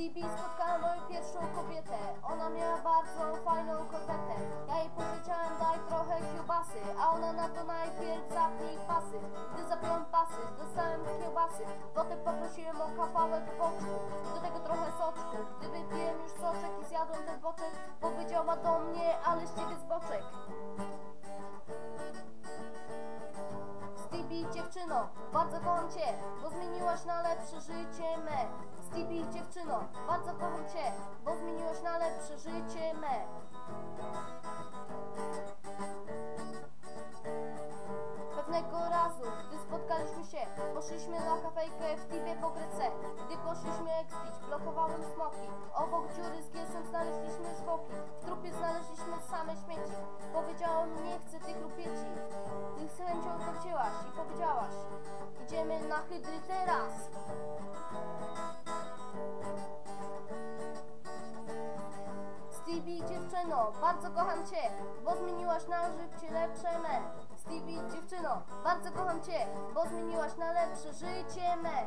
DB spotkałem moją pierwszą kobietę. Ona miała bardzo fajną korwetę. Ja jej powiedziałem daj trochę kiełbasy A ona na to najpierw zapnij pasy. Gdy zapiąłem pasy, dostałem kiełbasy. Potem poprosiłem o kawałek boczku Do tego trochę soczku. Gdy wypiłem już soczek i zjadłem ten boczek Powiedziała do mnie, ale z ciebie zboczek dziewczyno, bardzo kocham cię, bo zmieniłaś na lepsze życie me. Stevie dziewczyno, bardzo kocham cię, bo zmieniłaś na lepsze życie me. Pewnego razu, gdy spotkaliśmy się, poszliśmy na kafejkę w Tibie po Grece. Gdy poszliśmy na hydry teraz. Stevie dziewczyno, bardzo kocham cię, bo zmieniłaś na życie lepsze me. Stevie dziewczyno, bardzo kocham cię, bo zmieniłaś na lepsze życie me.